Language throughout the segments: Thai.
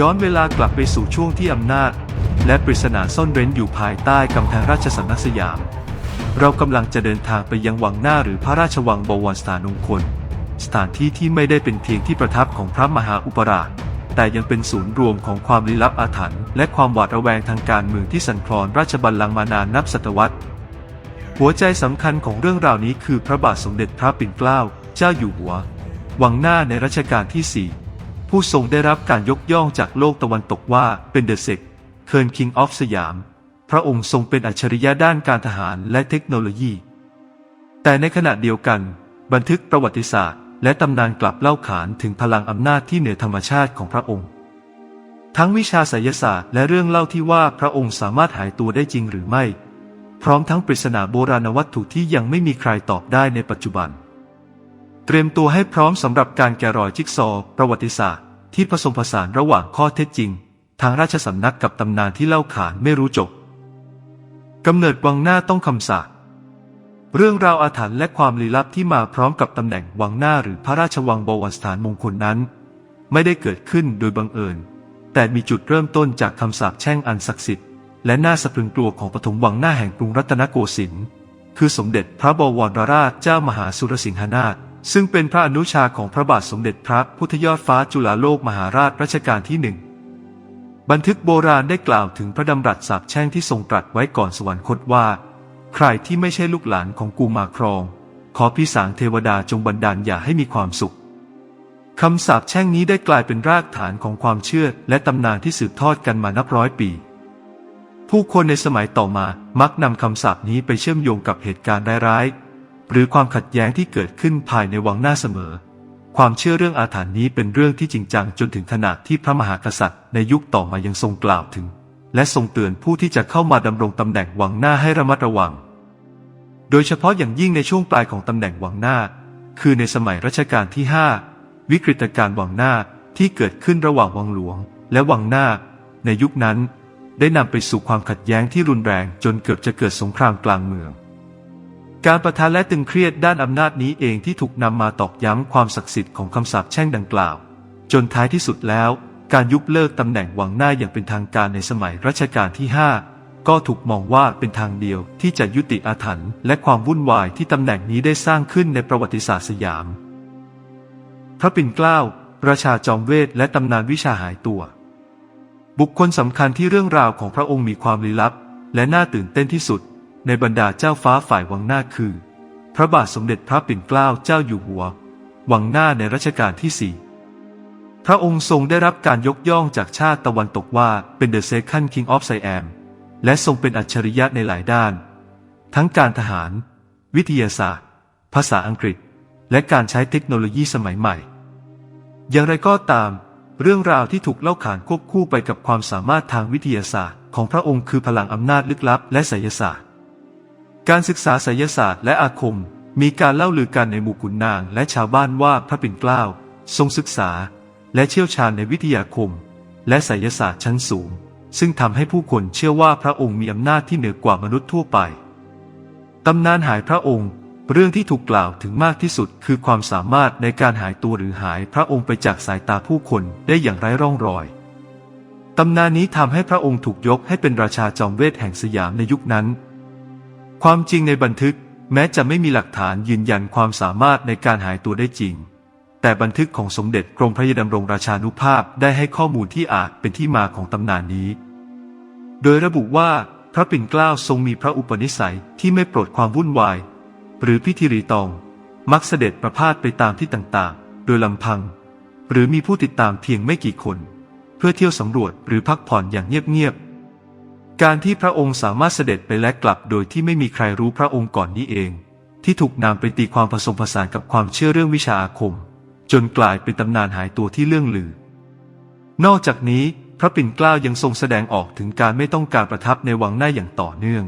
ย้อนเวลากลับไปสู่ช่วงที่อำนาจ และปริศนาซ่อนเร้นอยู่ภายใต้กำแพงราชสำนักสยาม เรากำลังจะเดินทางไปยังวังหน้าหรือพระราชวังบวรสถานมงคลสถานที่ที่ไม่ได้เป็นเพียงที่ประทับของพระมหาอุปราช แต่ยังเป็นศูนย์รวมของความลี้ลับอาถรรพ์และความหวาดระแวงทางการเมืองที่สั่นคลอนราชบัลลังก์มานานนับศตวรรษ หัวใจสำคัญของเรื่องราวนี้คือพระบาทสมเด็จพระปิ่นเกล้า เจ้าอยู่หัว วังหน้าในรัชกาลที่4 ผู้ทรงได้รับการยกย่องจากโลกตะวันตกว่าเป็นเดอะเซกเคิร์นคิงออฟสยาม พระองค์ทรงเป็นอัจฉริยะด้านการทหารและเทคโนโลยี แต่ในขณะเดียวกัน บันทึกประวัติศาสตร์ และตำนานกลับเล่าขานถึงพลังอำนาจที่เหนือธรรมชาติของพระองค์ ทั้งวิชาไสยศาสตร์และเรื่องเล่าที่ว่าพระองค์สามารถหายตัวได้จริงหรือไม่ พร้อมทั้งปริศนาโบราณวัตถุที่ยังไม่มีใครตอบได้ในปัจจุบัน เตรียมตัวให้พร้อมสำหรับการแกะรอยจิ๊กซอว์ประวัติศาสตร์ ที่ผสมผสานระหว่างข้อเท็จจริง ทางราชสำนักกับตำนานที่เล่าขานไม่รู้จบกำเนิดวังหน้าต้องคำสาปเรื่องราวอาถรรพ์และความลี้ลับที่มาพร้อมกับตำแหน่งวังหน้าหรือพระราชวังบวรสถานมงคลนั้น ไม่ได้เกิดขึ้นโดยบังเอิญ แต่มีจุดเริ่มต้นจากคำสาปแช่งอันศักดิ์สิทธิ์และน่าสะพรึงกลัวของปฐมวังหน้าแห่งกรุงรัตนโกสินทร์คือสมเด็จพระบวรราชเจ้ามหาสุรสิงหนาถ ซึ่งเป็นพระอนุชาของพระบาทสมเด็จพระพุทธยอดฟ้าจุฬาโลกมหาราชรัชกาลที่หนึ่งบันทึกโบราณได้กล่าวถึงพระดำรัสสาปแช่งที่ทรงตรัสไว้ก่อนสวรรคตว่า ใครที่ไม่ใช่ลูกหลานของกูมาครอง ขอพิสางเทวดาจงบันดาลอย่าให้มีความสุขคำสาปแช่งนี้ได้กลายเป็นรากฐานของความเชื่อและตำนานที่สืบทอดกันมานับร้อยปี ผู้คนในสมัยต่อมามักนำคำสาปนี้ไปเชื่อมโยงกับเหตุการณ์ร้ายๆ หรือความขัดแย้งที่เกิดขึ้นภายในวังหน้าเสมอ ความเชื่อเรื่องอาถรรพ์นี้เป็นเรื่องที่จริงจังจนถึงขนาดที่พระมหากษัตริย์ ในยุคต่อมายังทรงกล่าวถึง และทรงเตือนผู้ที่จะเข้ามาดำรงตำแหน่งวังหน้าให้ระมัดระวัง โดยเฉพาะอย่างยิ่งในช่วงปลายของตำแหน่งวังหน้า คือในสมัยรัชกาลที่ 5 วิกฤตการณ์วังหน้าที่เกิดขึ้นระหว่างวังหลวง และวังหน้า ในยุคนั้น ได้นำไปสู่ความขัดแย้งที่รุนแรงจนเกือบจะเกิดสงครามกลางเมือง การประทะและตึงเครียดด้านอำนาจนี้เองที่ถูกนำมาตอกย้ำความศักดิ์สิทธิ์ของคำสาปแช่งดังกล่าว จนท้ายที่สุดแล้ว การยุบเลิกตำแหน่งวังหน้าอย่างเป็นทางการในสมัยรัชกาลที่ 5 ก็ถูกมองว่าเป็นทางเดียวที่จะยุติอาถรรพ์และความวุ่นวายที่ตำแหน่งนี้ได้สร้างขึ้นในประวัติศาสตร์สยาม พระปิ่นเกล้าราชาจอมเวทและตำนานวิชาหายตัว บุคคลสำคัญที่เรื่องราวของพระองค์มีความลี้ลับ และน่าตื่นเต้นที่สุด ในบรรดาเจ้าฟ้าฝ่ายวังหน้าคือ พระบาทสมเด็จพระปิ่นเกล้าเจ้าอยู่หัว วังหน้าในรัชกาลที่สี่พระองค์ทรงได้รับการยกย่องจากชาติตะวันตกว่าเป็น The Second King of Siam และทรงเป็นอัจฉริยะในหลายด้าน ทั้งการทหาร วิทยาศาสตร์ ภาษาอังกฤษ และการใช้เทคโนโลยีสมัยใหม่ อย่างไรก็ตาม เรื่องราวที่ถูกเล่าขานควบคู่ไปกับความสามารถทางวิทยาศาสตร์ ของพระองค์คือพลังอำนาจลึกลับและไสยศาสตร์ การศึกษาไสยศาสตร์และอาคม มีการเล่าลือกันในหมู่ขุนนางและชาวบ้านว่าพระปิ่นเกล้าทรงศึกษา และเชี่ยวชาญในวิทยาคม และไสยศาสตร์ชั้นสูง ซึ่งทำให้ผู้คนเชื่อว่าพระองค์มีอำนาจที่เหนือกว่ามนุษย์ทั่วไปตำนานหายพระองค์ เรื่องที่ถูกกล่าวถึงมากที่สุดคือความสามารถในการหายตัวหรือหายพระองค์ไปจากสายตาผู้คนได้อย่างไร้ร่องรอยตำนานนี้ทำให้พระองค์ถูกยกให้เป็นราชาจอมเวทแห่งสยามในยุคนั้น ความจริงในบันทึกแม้จะไม่มีหลักฐานยืนยันความสามารถในการหายตัวได้จริง แต่บันทึกของสมเด็จกรมพระยาดำรงราชานุภาพได้ให้ข้อมูลที่อาจเป็นที่มาของตำนานนี้ โดยระบุว่าพระปิ่นเกล้าทรงมีพระอุปนิสัยที่ไม่โปรดความวุ่นวาย หรือพิธีรีตอง มักเสด็จประพาสไปตามที่ต่างๆ โดยลำพัง หรือมีผู้ติดตามเพียงไม่กี่คน เพื่อเที่ยวสำรวจหรือพักผ่อนอย่างเงียบๆ การที่พระองค์สามารถเสด็จไปและกลับโดยที่ไม่มีใครรู้พระองค์ก่อนนี้เอง ที่ถูกนำไปตีความผสมผสานกับความเชื่อเรื่องวิชาอาคม จนกลายเป็นตำนานหายตัวที่เลื่องลือ นอกจากนี้พระปิ่นเกล้ายังทรงแสดงออกถึงการไม่ต้องการประทับในวังหน้าอย่างต่อเนื่อง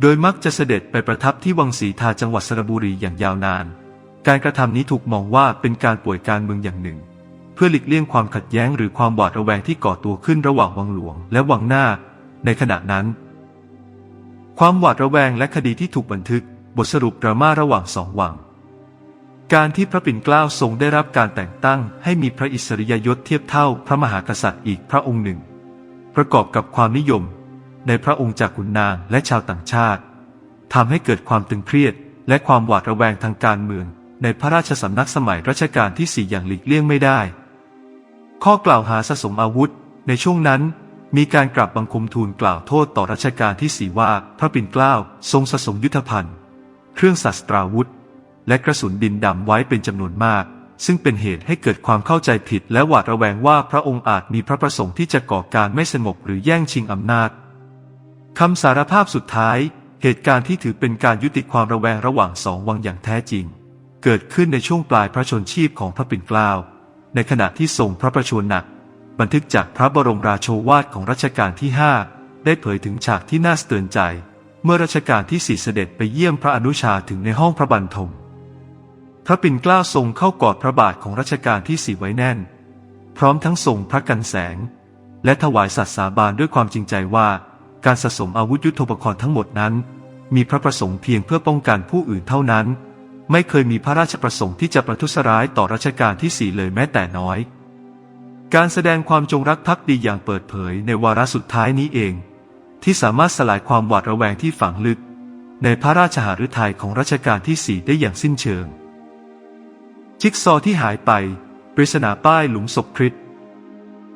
โดยมักจะเสด็จไปประทับที่วังศรีทาจังหวัดสระบุรีอย่างยาวนาน การกระทำนี้ถูกมองว่าเป็นการป่วยการเมืองอย่างหนึ่ง เพื่อหลีกเลี่ยงความขัดแย้งหรือความหวาดระแวงที่ก่อตัวขึ้นระหว่างวังหลวง และวังหน้า ในขณะนั้น ความหวาดระแวงและคดีที่ถูกบันทึกบทสรุปดราม่าระหว่างสองวัง การที่พระปิ่นเกล้าทรงได้รับการแต่งตั้งให้มีพระอิสริยยศเทียบเท่าพระมหากษัตริย์อีกพระองค์หนึ่ง ประกอบกับความนิยม ในพระองค์จากขุนนางและชาวต่างชาติทำให้เกิดความตึงเครียด และความหวาดระแวงทางการเมือง ในพระราชสำนักสมัยรัชกาลที่สี่อย่างหลีกเลี่ยงไม่ได้ ข้อกล่าวหาสะสมอาวุธ ในช่วงนั้น มีการกราบบังคมทูลกล่าวโทษต่อรัชกาลที่สี่ว่าพระปิ่นเกล้าทรงสะสมยุทธภัณฑ์ เครื่องศัตราวุธ และกระสุนดินดำไว้เป็นจำนวนมาก ซึ่งเป็นเหตุให้เกิดความเข้าใจผิดและหวาดระแวงว่าพระองค์อาจมีพระประสงค์ที่จะก่อการไม่สงบหรือแย่งชิงอำนาจคำสารภาพสุดท้าย เหตุการณ์ที่ถือเป็นการยุติความระแวงระหว่างสองวังอย่างแท้จริง เกิดขึ้นในช่วงปลายพระชนชีพของพระปิ่นเกล้าในขณะที่ทรงพระประชวรหนัก บันทึกจากพระบรมราโชวาทของรัชกาลที่ 5 ได้เผยถึงฉากที่น่าสะเตือนใจ เมื่อรัชกาลที่สี่เสด็จไปเยี่ยมพระอนุชาถึงในห้องพระบรรทม พระปิ่นเกล้าทรงเข้ากอดพระบาทของรัชกาลที่สี่ไว้แน่น พร้อมทั้งทรงพระกันแสง และถวายสัตย์สาบานด้วยความจริงใจว่า การสะสมอาวุธยุทโธปกรณ์ทั้งหมดนั้น มีพระประสงค์เพียงเพื่อป้องกันผู้อื่นเท่านั้น ไม่เคยมีพระราชประสงค์ที่จะประทุษร้ายต่อรัชกาลที่สี่เลยแม้แต่น้อย การแสดงความจงรักภักดีอย่างเปิดเผยในวาระสุดท้ายนี้เอง ที่สามารถสลายความหวาดระแวงที่ฝังลึก ในพระราชหฤทัยของรัชกาลที่สี่ได้อย่างสิ้นเชิง จิ๊กซอที่หายไป ปริศนาป้ายหลุมศพคริส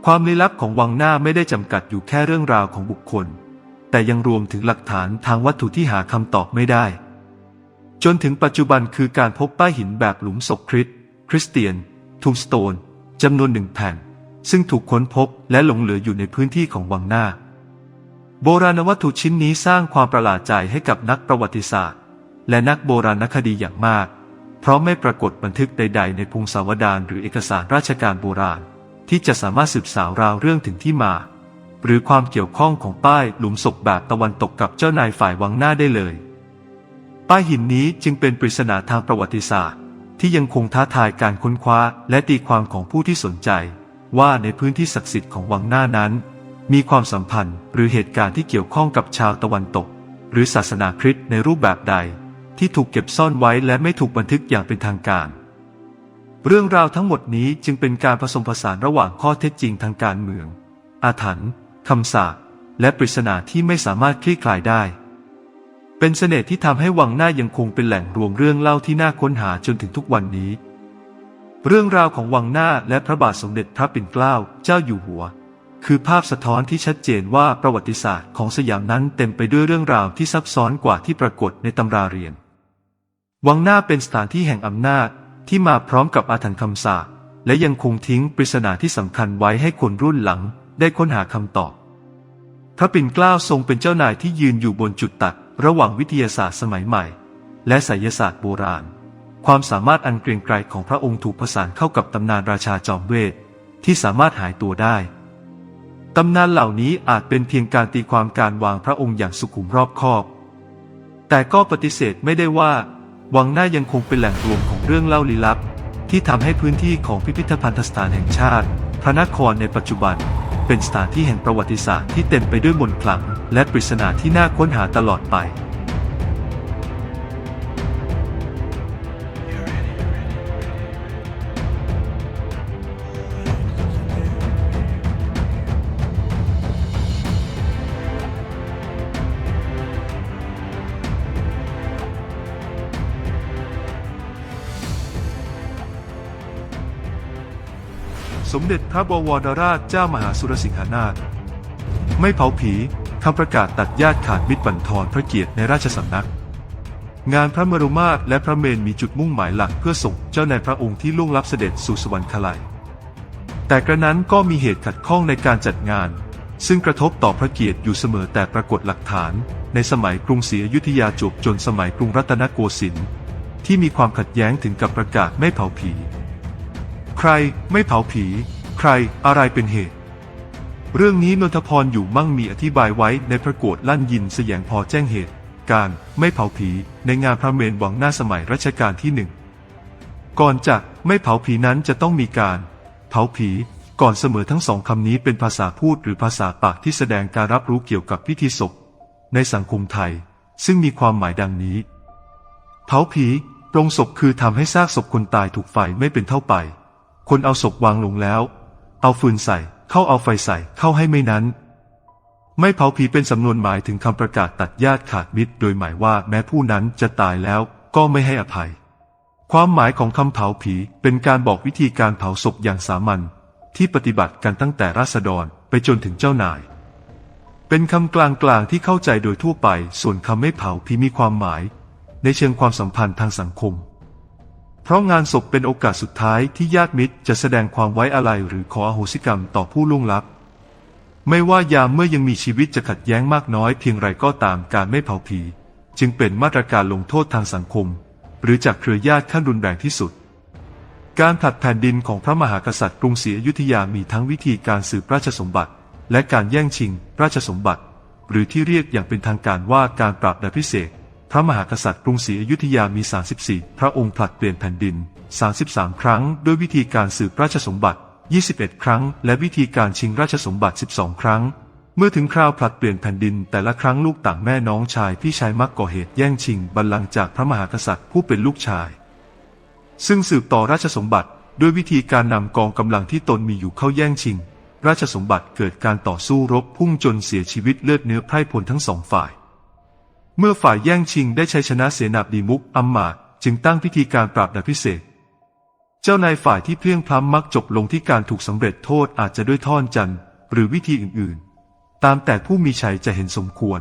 ความลี้ลับของวังหน้าไม่ได้จำกัดอยู่แค่เรื่องราวของบุคคล แต่ยังรวมถึงหลักฐานทางวัตถุที่หาคำตอบไม่ได้ จนถึงปัจจุบันคือการพบป้ายหินแบบหลุมศพคริสคริสเตียนทูมสโตนจำนวนหนึ่งแผ่น ซึ่งถูกค้นพบและหลงเหลืออยู่ในพื้นที่ของวังหน้า โบราณวัตถุชิ้นนี้สร้างความประหลาดใจให้กับนักประวัติศาสตร์ และนักโบราณคดีอย่างมาก เพราะไม่ปรากฏบันทึกใด ๆ ในพงศาวดารหรือเอกสารราชการโบราณ ที่จะสามารถสืบสาวราวเรื่องถึงที่มา หรือความเกี่ยวข้องของป้ายหลุมศพแบบตะวันตกกับเจ้านายฝ่ายวังหน้าได้เลย ป้ายหินนี้จึงเป็นปริศนาทางประวัติศาสตร์ ที่ยังคงท้าทายการค้นคว้าและตีความของผู้ที่สนใจ ว่าในพื้นที่ศักดิ์สิทธิ์ของวังหน้านั้น มีความสัมพันธ์หรือเหตุการณ์ที่เกี่ยวข้องกับชาวตะวันตก หรือศาสนาคริสต์ในรูปแบบใด ที่ถูกเก็บซ่อนไว้และไม่ถูกบันทึกอย่างเป็นทางการ เรื่องราวทั้งหมดนี้จึงเป็นการผสมผสานระหว่างข้อเท็จจริงทางการเมือง อาถรรพ์คำสาปและปริศนาที่ไม่สามารถคลี่คลายได้ เป็นเสน่ห์ที่ทำให้วังหน้ายังคงเป็นแหล่งรวมเรื่องเล่าที่น่าค้นหาจนถึงทุกวันนี้ เรื่องราวของวังหน้าและพระบาทสมเด็จพระปิ่นเกล้าเจ้าอยู่หัว คือภาพสะท้อนที่ชัดเจนว่าประวัติศาสตร์ของสยามนั้นเต็มไปด้วยเรื่องราวที่ซับซ้อนกว่าที่ปรากฏในตำราเรียน วังหน้าเป็นสถานที่แห่งอำนาจที่มาพร้อมกับอาถรรพ์คำสาปและยังคงทิ้งปริศนาที่สำคัญไว้ให้คนรุ่นหลังได้ค้นหาคำตอบ พระปิ่นเกล้าทรงเป็นเจ้านายที่ยืนอยู่บนจุดตัดระหว่างวิทยาศาสตร์สมัยใหม่ และไสยศาสตร์โบราณ ความสามารถอันเกรียงไกรของพระองค์ถูกผสานเข้ากับตำนานราชาจอมเวทที่สามารถหายตัวได้ ตำนานเหล่านี้อาจเป็นเพียงการตีความการวางพระองค์อย่างสุขุมรอบคอบ แต่ก็ปฏิเสธไม่ได้ว่า วังหน้ายังคงเป็นแหล่งรวมของเรื่องเล่าลี้ลับ ที่ทำให้พื้นที่ของพิพิธภัณฑสถานแห่งชาติ พระนครในปัจจุบัน เป็นสถานที่แห่งประวัติศาสตร์ที่เต็มไปด้วยมนต์ขลังและปริศนาที่น่าค้นหาตลอดไป สมเด็จพระบวรราชเจ้ามหาสุรสิงหานาถไม่เผาผีคำประกาศตัดญาติขาดมิตรบั่นทอนพระเกียรติในราชสำนัก งานพระมรุมาตรและพระเมนมีจุดมุ่งหมายหลักเพื่อส่งเจ้านายพระองค์ที่ล่วงลับเสด็จสู่สวรรคลัย แต่กระนั้นก็มีเหตุขัดข้องในการจัดงาน ซึ่งกระทบต่อพระเกียรติอยู่เสมอแต่ปรากฏหลักฐาน ในสมัยกรุงศรีอยุธยาจบจนสมัยกรุงรัตนโกสินทร์ที่มีความขัดแย้งถึงกับประกาศไม่เผาผี ใครไม่เผาผี ใครอะไรเป็นเหตุ เรื่องนี้นนทพรอยู่มั่งมีอธิบายไว้ในพระโกฏลั่นยินเสยงพอแจ้งเหตุ การไม่เผาผีในงานพระเมนวังหน้าสมัยรัชกาลที่หนึ่งก่อนจะไม่เผาผีนั้นจะต้องมีการ เผาผีก่อนเสมอทั้งสองคำนี้เป็นภาษาพูดหรือภาษาปากที่แสดงการรับรู้เกี่ยวกับพิธีศพ ในสังคมไทย ซึ่งมีความหมายดังนี้ เผาผี ปรงศพคือทำให้ซากศพคนตายถูกไฟไม่เป็นเท่าไป คนเอาศพวางลงแล้ว เอาฟืนใส่ เข้าเอาไฟใส่ เข้าให้ไม่นั้น ไม่เผาผีเป็นสำนวนหมายถึงคำประกาศตัดญาติขาดมิตร โดยหมายว่าแม้ผู้นั้นจะตายแล้วก็ไม่ให้อภัย ความหมายของคำเผาผีเป็นการบอกวิธีการเผาศพอย่างสามัญที่ปฏิบัติกันตั้งแต่ราษฎรไปจนถึงเจ้านาย เป็นคำกลางๆที่เข้าใจโดยทั่วไป ส่วนคำไม่เผาผีมีความหมาย ในเชิงความสัมพันธ์ทางสังคม เพราะงานศพเป็นโอกาสสุดท้ายที่ญาติมิตรจะแสดงความไว้อาลัยหรือขออโหสิกรรมต่อผู้ล่วงลับ ไม่ว่ายามเมื่อยังมีชีวิตจะขัดแย้งมากน้อยเพียงไรก็ตามการไม่เผาผีจึงเป็นมาตรการลงโทษทางสังคม หรือจากเครือญาติขั้นรุนแรงที่สุด การผลัดแผ่นดินของพระมหากษัตริย์กรุงศรีอยุธยามีทั้งวิธีการสืบราชสมบัติ และการแย่งชิง ราชสมบัติ หรือที่เรียกอย่างเป็นทางการว่าการปราบดาพิเศษ พระมหากษัตริย์กรุงศรีอยุธยามี 34 พระองค์ผลัดเปลี่ยนแผ่นดิน 33 ครั้ง ด้วยวิธีการสืบราชสมบัติ 21 ครั้ง และวิธีการชิงราชสมบัติ 12 ครั้ง เมื่อถึงคราวผลัดเปลี่ยนแผ่นดิน แต่ละครั้งลูกต่างแม่น้องชายพี่ชายมักก่อเหตุแย่งชิงบัลลังก์จากพระมหากษัตริย์ผู้เป็นลูกชาย ซึ่งสืบต่อราชสมบัติด้วยวิธีการนำกองกำลังที่ตนมีอยู่เข้าแย่งชิง ราชสมบัติเกิดการต่อสู้รบพุ่งจนเสียชีวิตเลือดเนื้อไพร่พลทั้งสองฝ่าย เมื่อฝ่ายแย่งชิงได้ชัยชนะเสนาบดีมุกอัมมาจึงตั้งพิธีการปราบดาพิเศษ เจ้านายฝ่ายที่เพลียงพล้ำมักจบลงที่การถูกสำเร็จโทษอาจจะด้วยท่อนจันทร์หรือวิธีอื่นๆ ตามแต่ผู้มีชัยจะเห็นสมควร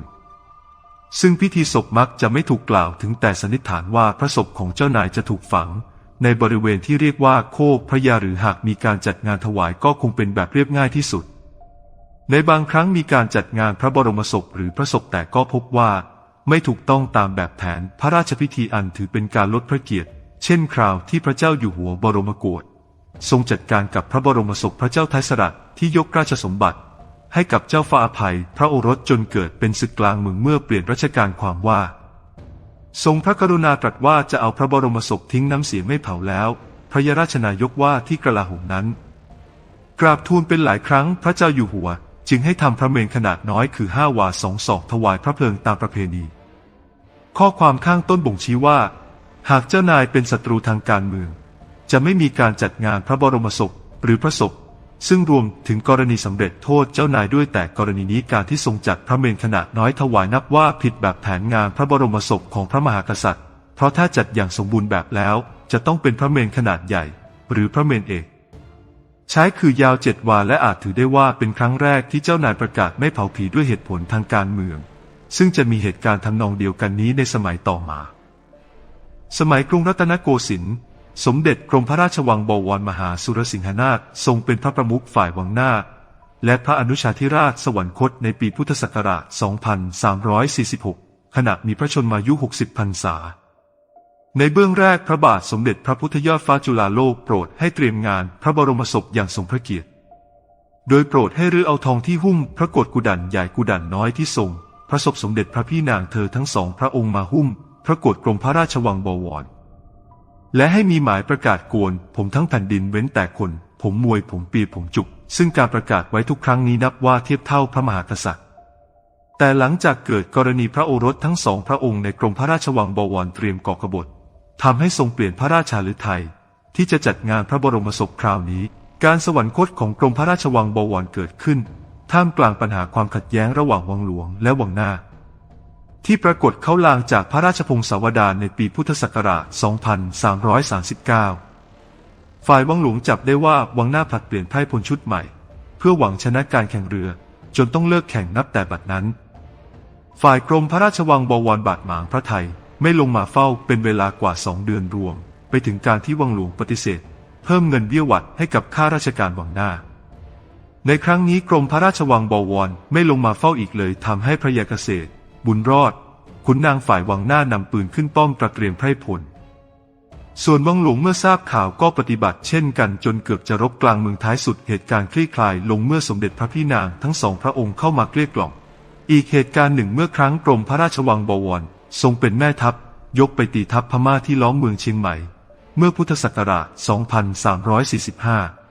ซึ่งพิธีศพมักจะไม่ถูกกล่าวถึงแต่สันนิษฐานว่าพระศพของเจ้านายจะถูกฝัง ในบริเวณที่เรียกว่าโคกพระยาหรือหากมีการจัดงานถวายก็คงเป็นแบบเรียบง่ายที่สุด ในบางครั้งมีการจัดงานพระบรมศพหรือพระศพแต่ก็พบว่า ไม่ถูกต้องตามแบบแผนพระราชพิธีอันถือเป็นการลดพระเกียรติ เช่นคราวที่พระเจ้าอยู่หัวบรมโกศทรงจัดการกับพระบรมศพพระเจ้าไทยสระที่ยกราชสมบัติ ให้กับเจ้าฟ้าอภัย พระโอรสจนเกิดเป็นศึกกลางเมืองเมื่อเปลี่ยนรัชกาลความว่า ทรงพระกรุณาตรัสว่าจะเอาพระบรมศพทิ้งน้ำเสียไม่เผาแล้ว พระยราชนายกว่าที่กระลาหมนั้น กราบทูลเป็นหลายครั้งพระเจ้าอยู่หัว จึงให้ทำพระเมรุขนาดน้อยคือห้าวาสองศอกถวายพระเพลิงตามประเพณี ข้อความข้างต้นบ่งชี้ว่า หากเจ้านายเป็นศัตรูทางการเมือง จะไม่มีการจัดงานพระบรมศพหรือพระศพซึ่งรวมถึงกรณีสำเร็จโทษเจ้านายด้วยแต่กรณีนี้การที่ทรงจัดพระเมรุขนาดน้อยถวายนับว่าผิดแบบแผนงานพระบรมศพของพระมหากษัตริย์ เพราะถ้าจัดอย่างสมบูรณ์แบบแล้ว จะต้องเป็นพระเมรุขนาดใหญ่ หรือพระเมรุเอก ใช้คือยาวเจ็ดวาและอาจถือได้ว่าเป็นครั้งแรกที่เจ้านายประกาศไม่เผาผีด้วยเหตุผลทางการเมือง ซึ่งจะมีเหตุการณ์ทำนองเดียวกันนี้ในสมัยต่อมา สมัยกรุงรัตนโกสินทร์สมเด็จกรมพระราชวังบวรมหาสุรสิงหนาถทรงเป็นพระประมุขฝ่ายวังหน้า และพระอนุชาธิราชสวรรคตในปีพุทธศักราช 2346 ขณะมีพระชนมายุ 60พรรษา ในเบื้องแรกพระบาทสมเด็จพระพุทธยอดฟ้าจุฬาโลกโปรดให้เตรียมงานพระบรมศพอย่างสมพระเกียรติ โดยโปรดให้รื้อเอาทองที่หุ้มพระโกฏกุดันใหญ่กุดันน้อยที่ทรง พระศพสมเด็จพระพี่นางเธอทั้งสองพระองค์มาหุ้ม พระโกฏกรมพระราชวังบวร และให้มีหมายประกาศกวน ผมทั้งแผ่นดินเว้นแต่คน ผมมวยผมปีผมจุก ซึ่งการประกาศไว้ทุกครั้งนี้นับว่าเทียบเท่าพระมหากษัตริย์ แต่หลังจากเกิดกรณีพระโอรสทั้งสองพระองค์ในกรมพระราชวังบวรเตรียมก่อกบฏทำให้ทรงเปลี่ยนพระราชาฤทัยที่จะจัดงานพระบรมศพคราวนี้ การสวรรคตของกรมพระราชวังบวรเกิดขึ้น ท่ามกลางปัญหาความขัดแย้งระหว่างวังหลวงและวังหน้า ที่ปรากฏเข้าลางจากพระราชพงศาวดารในปีพุทธศักราช 2339 ฝ่ายวังหลวงจับได้ว่าวังหน้าผลัดเปลี่ยนไพร่พลชุดใหม่ เพื่อหวังชนะการแข่งเรือจนต้องเลิกแข่งนับแต่บัดนั้น ฝ่ายกรมพระราชวังบวรบาดหมางพระไทยไม่ลงมาเฝ้าเป็นเวลากว่าสองเดือนรวม ไปถึงการที่วังหลวงปฏิเสธ เพิ่มเงินเบี้ยวัดให้กับข้าราชการวังหน้า ในครั้งนี้กรมพระราชวังบวรไม่ลงมาเฝ้าอีกเลยทำให้พระยาเกษตร บุญรอด ขุนนางฝ่ายวังหน้านำปืนขึ้นป้อมตระเตรียมไพร่พล ส่วนวังหลวงเมื่อทราบข่าวก็ปฏิบัติเช่นกันจนเกือบจะรบกลางเมืองท้ายสุดเหตุการณ์คลี่คลายลงเมื่อสมเด็จพระพี่นางทั้งสองพระองค์เข้ามาเกลี้ยกล่อม อีกเหตุการณ์หนึ่งเมื่อครั้งกรมพระราชวังบวรทรงเป็นแม่ทัพ ยกไปตีทัพพม่าที่ล้อมเมืองเชียงใหม่ เมื่อพุทธศักราช 2345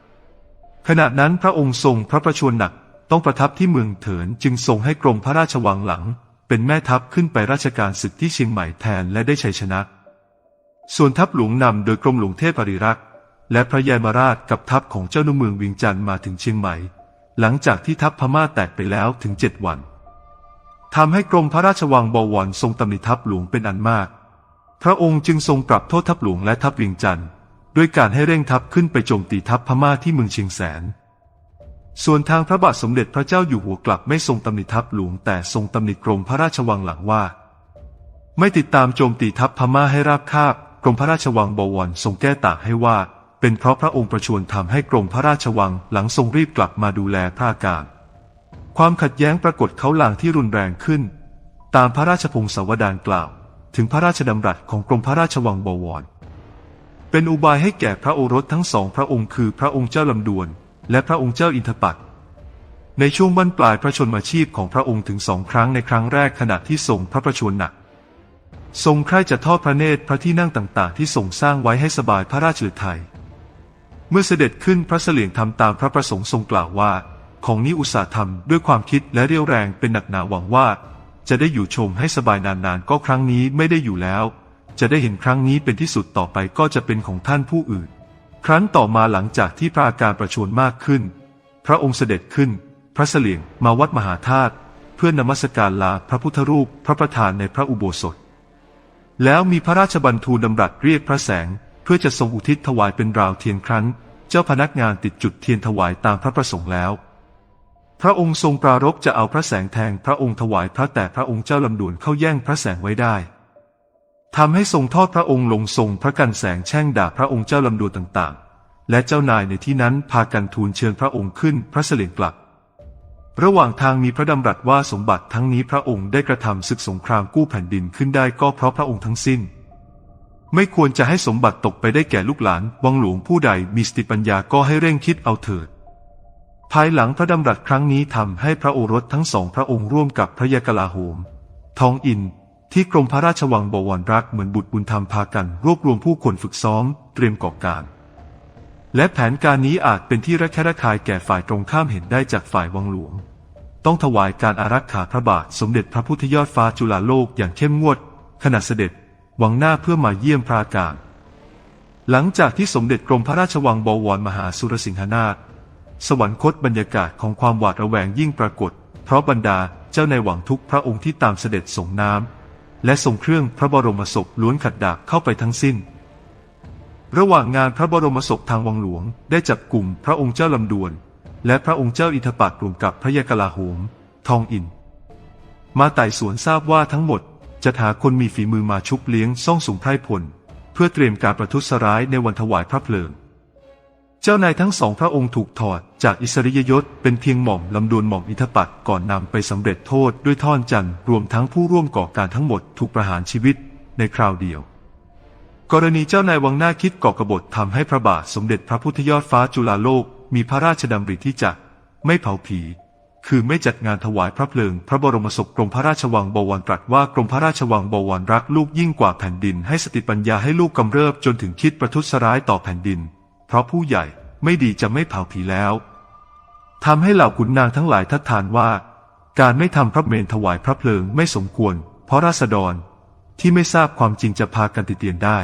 ขณะนั้นพระองค์ทรงพระประชวรหนักต้องประทับที่เมืองเถินจึงทรงให้กรมพระราชวังหลัง เป็นแม่ทัพขึ้นไปราชการศึกที่เชียงใหม่แทนและได้ชัยชนะ ส่วนทัพหลวงนำโดยกรมหลวงเทพปริรักษ์และพระยายมราชกับทัพของเจ้าหนุ่มเมืองวียงจันทร์มาถึงเชียงใหม่ หลังจากที่ทัพพม่าแตกไปแล้วถึงเจ็ดวันทำให้กรมพระราชวังบวรทรงตำหนิทัพหลวงเป็นอันมาก พระองค์จึงทรงปรับโทษทัพหลวงและทัพวียงจันทร์ ด้วยการให้เร่งทัพขึ้นไปโจมตีทัพพม่าที่เมืองเชียงแสน ส่วนทางพระบาทสมเด็จพระเจ้าอยู่หัวกลับไม่ทรงตำหนิทัพหลวงแต่ทรงตำหนิกรมพระราชวังหลังว่า ไม่ติดตามโจมตีทัพพม่าให้ราบคาบ กรมพระราชวังบวรทรงแก้ต่างให้ว่า เป็นเพราะพระองค์ประชวรทำให้กรมพระราชวังหลังทรงรีบกลับมาดูแลพระอาการ ความขัดแย้งปรากฏเขาหลางที่รุนแรงขึ้น ตามพระราชพงศาวดารกล่าว ถึงพระราชดำรัสของกรมพระราชวังบวร เป็นอุบายให้แก่พระโอรสทั้งสองพระองค์คือพระองค์เจ้าลำดวน และพระองค์เจ้าอินทปัตในช่วงบั้นปลายพระชนมาชีพของพระองค์ถึงสองครั้งในครั้งแรกขณะที่ทรงพระประชวรหนัก ทรงใคร่จะทอดพระเนตรพระที่นั่งต่างๆ ที่ทรงสร้างไว้ให้สบายพระราชฤทัยเมื่อเสด็จขึ้นพระเสลียงทำตามพระประสงค์ทรงกล่าวว่า ของนี้อุตสาห์ทำด้วยความคิดและเรี่ยวแรงเป็นหนักหนาหวังว่า จะได้อยู่ชมให้สบายนานๆ ก็ครั้งนี้ไม่ได้อยู่แล้ว จะได้เห็นครั้งนี้เป็นที่สุดต่อไปก็จะเป็นของท่านผู้อื่น ครั้นต่อมาหลังจากที่พระอาการประชวรมากขึ้น พระองค์เสด็จขึ้น พระเสลียงมาวัดมหาธาตุเพื่อนนมัสการลาพระพุทธรูปพระประธานในพระอุโบสถ แล้วมีพระราชบัญทูลดำรัสเรียกพระแสง เพื่อจะทรงอุทิศถวายเป็นราวเทียนครั้นเจ้าพนักงานติดจุดเทียนถวายตามพระประสงค์แล้ว พระองค์ทรงปรารภจะเอาพระแสงแทงพระองค์ถวายพระแต่พระองค์เจ้าลำดวนเข้าแย่งพระแสงไว้ได้ ทำให้ทรงทอดพระองค์ลงทรงพระกันแสงแช่งด่าพระองค์เจ้าลำดวนต่างๆ และเจ้านายในที่นั้นพากันทูลเชิญพระองค์ขึ้นพระเสลียงกลับ ระหว่างทางมีพระดำรัสว่าสมบัติทั้งนี้พระองค์ได้กระทำศึกสงครามกู้แผ่นดินขึ้นได้ก็เพราะพระองค์ทั้งสิ้น ไม่ควรจะให้สมบัติตกไปได้แก่ลูกหลาน วังหลวงผู้ใดมีสติปัญญาก็ให้เร่งคิดเอาเถิดภายหลังพระดำรัสครั้งนี้ทำให้พระโอรสทั้งสองพระองค์ร่วมกับพระยากลาโหม ทองอิน ที่กรมพระราชวังบวรรักเหมือนบุตรบุญธรรมพากันรวบรวมผู้คนฝึกซ้อม เตรียมก่อการ และแผนการนี้อาจเป็นที่ระแคะระคายแก่ฝ่ายตรงข้ามเห็นได้จากฝ่ายวังหลวง ต้องถวายการอารักขาพระบาทสมเด็จพระพุทธยอดฟ้าจุฬาโลกอย่างเข้มงวด ขณะเสด็จหวังหน้าเพื่อมาเยี่ยมพระาการ หลังจากที่สมเด็จกรมพระราชวังบวรมหาสุรสิงหนาถสวรรคตบรรยากาศของความหวาดระแวงยิ่งปรากฏ เพราะบรรดาเจ้าในหวังทุกพระองค์ที่ตามเสด็จส่งน้ำ และส่งเครื่องพระบรมศพล้วนขัดดาบเข้าไปทั้งสิ้น ระหว่างงานพระบรมศพทางวังหลวงได้จับกลุ่มพระองค์เจ้าลำดวน และพระองค์เจ้าอินทปัตรวมกับพระยากลาโหม ทองอิน มาไต่สวนทราบว่าทั้งหมดจะหาคนมีฝีมือมาชุบเลี้ยงซ่องสุมไพรพล เพื่อเตรียมการประทุษร้ายในวันถวายพระเพลิง เจ้านายทั้งสองพระองค์ถูกถอดจากอิสริยยศเป็นเพียงหม่อมลำดวนหม่อมอินทปัตก่อนนำไปสำเร็จโทษด้วยท่อนจันทร์รวมทั้งผู้ร่วมก่อการทั้งหมดถูกประหารชีวิตในคราวเดียว กรณีเจ้านายวังหน้าคิดก่อกบฏทำให้พระบาทสมเด็จพระพุทธยอดฟ้าจุฬาโลก มีพระราชดำริที่จะไม่เผาผี คือไม่จัดงานถวายพระเพลิง พระบรมศพกรมพระราชวังบวรตรัสว่ากรมพระราชวังบวรรักลูกยิ่งกว่าแผ่นดิน ให้สติปัญญาให้ลูกกำเริบจนถึงคิดประทุษร้ายต่อแผ่นดิน เพราะผู้ใหญ่ไม่ดีจะไม่เผาผีแล้วทำให้เหล่าขุนนางทั้งหลายทัดทานว่า การไม่ทำพระเมนถวายพระเพลิงไม่สมควร เพราะราษฎรที่ไม่ทราบความจริงจะพากันติเตียนได้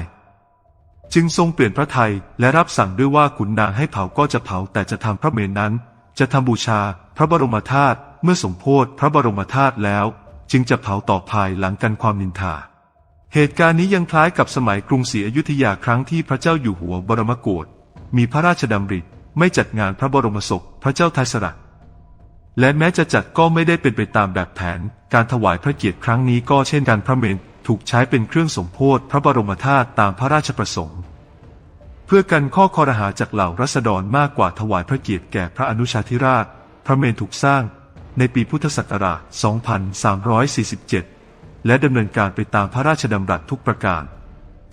จึงทรงเปลี่ยนพระไทยและรับสั่งด้วยว่าขุนนางให้เผาก็จะเผาแต่จะทำพระเมนนั้น จะทำบูชาพระบรมธาตุเมื่อสมโพธพระบรมธาตุแล้ว จึงจะเผาต่อภายหลังกันความนินทาเหตุการณ์นี้ยังคล้ายกับสมัยกรุงศรีอยุธยาครั้งที่พระเจ้าอยู่หัวบรมโกศ มีพระราชดำริไม่จัดงานพระบรมศพพระเจ้าทยสระและแม้จะจัดก็ไม่ได้เป็นไปตามแบบแผน การถวายพระเกียรติครั้งนี้ก็เช่นกันพระเมนถูกใช้เป็นเครื่องสมโพธพระบรมธาตุตามพระราชประสงค์ เพื่อกันข้อคอรหาจากเหล่ารัษฎรมากกว่าถวายพระเกียรติแก่พระอนุชาธิราช พระเมนถูกสร้างในปีพุทธศักราช 2347 และดำเนินการไปตามพระราชดำรัสทุกประการ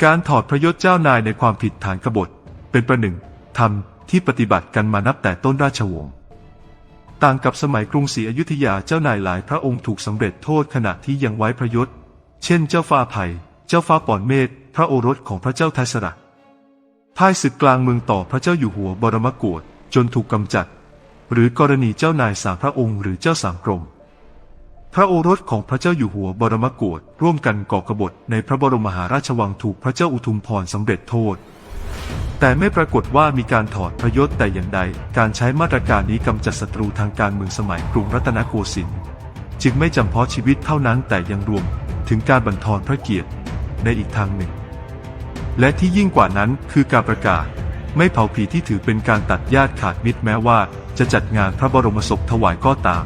การถอดพระยศเจ้านายในความผิดฐานกบฏ เป็นประหนึ่งธรรมที่ปฏิบัติกันมานับแต่ต้นราชวงศ์ต่างกับสมัยกรุงศรีอยุธยาเจ้านายหลายพระองค์ถูกสำเร็จโทษขณะที่ยังไว้พระยศ เช่นเจ้าฟ้าไผ่เจ้าฟ้าปอนเมธพระโอรสของพระเจ้าไทยสระพ่ายศึกกลางเมืองต่อพระเจ้าอยู่หัวบรมโกศจนถูกกำจัด หรือกรณีเจ้านายสามพระองค์หรือเจ้าสามกรม พระโอรสของพระเจ้าอยู่หัวบรมโกศร่วมกันก่อกบฏในพระบรมมหาราชวังถูกพระเจ้าอุทุมพรสำเร็จโทษ แต่ไม่ปรากฏว่ามีการถอดพระยศแต่อย่างใด การใช้มาตรการนี้กำจัดศัตรูทางการเมืองสมัยกรุงรัตนโกสินทร์จึงไม่จำเพาะชีวิตเท่านั้นแต่ยังรวมถึงการบั่นทอนพระเกียรติในอีกทางหนึ่ง และที่ยิ่งกว่านั้นคือการประกาศ ไม่เผาผีที่ถือเป็นการตัดญาติขาดมิตรแม้ว่า จะจัดงานพระบรมศพถวายก็ตาม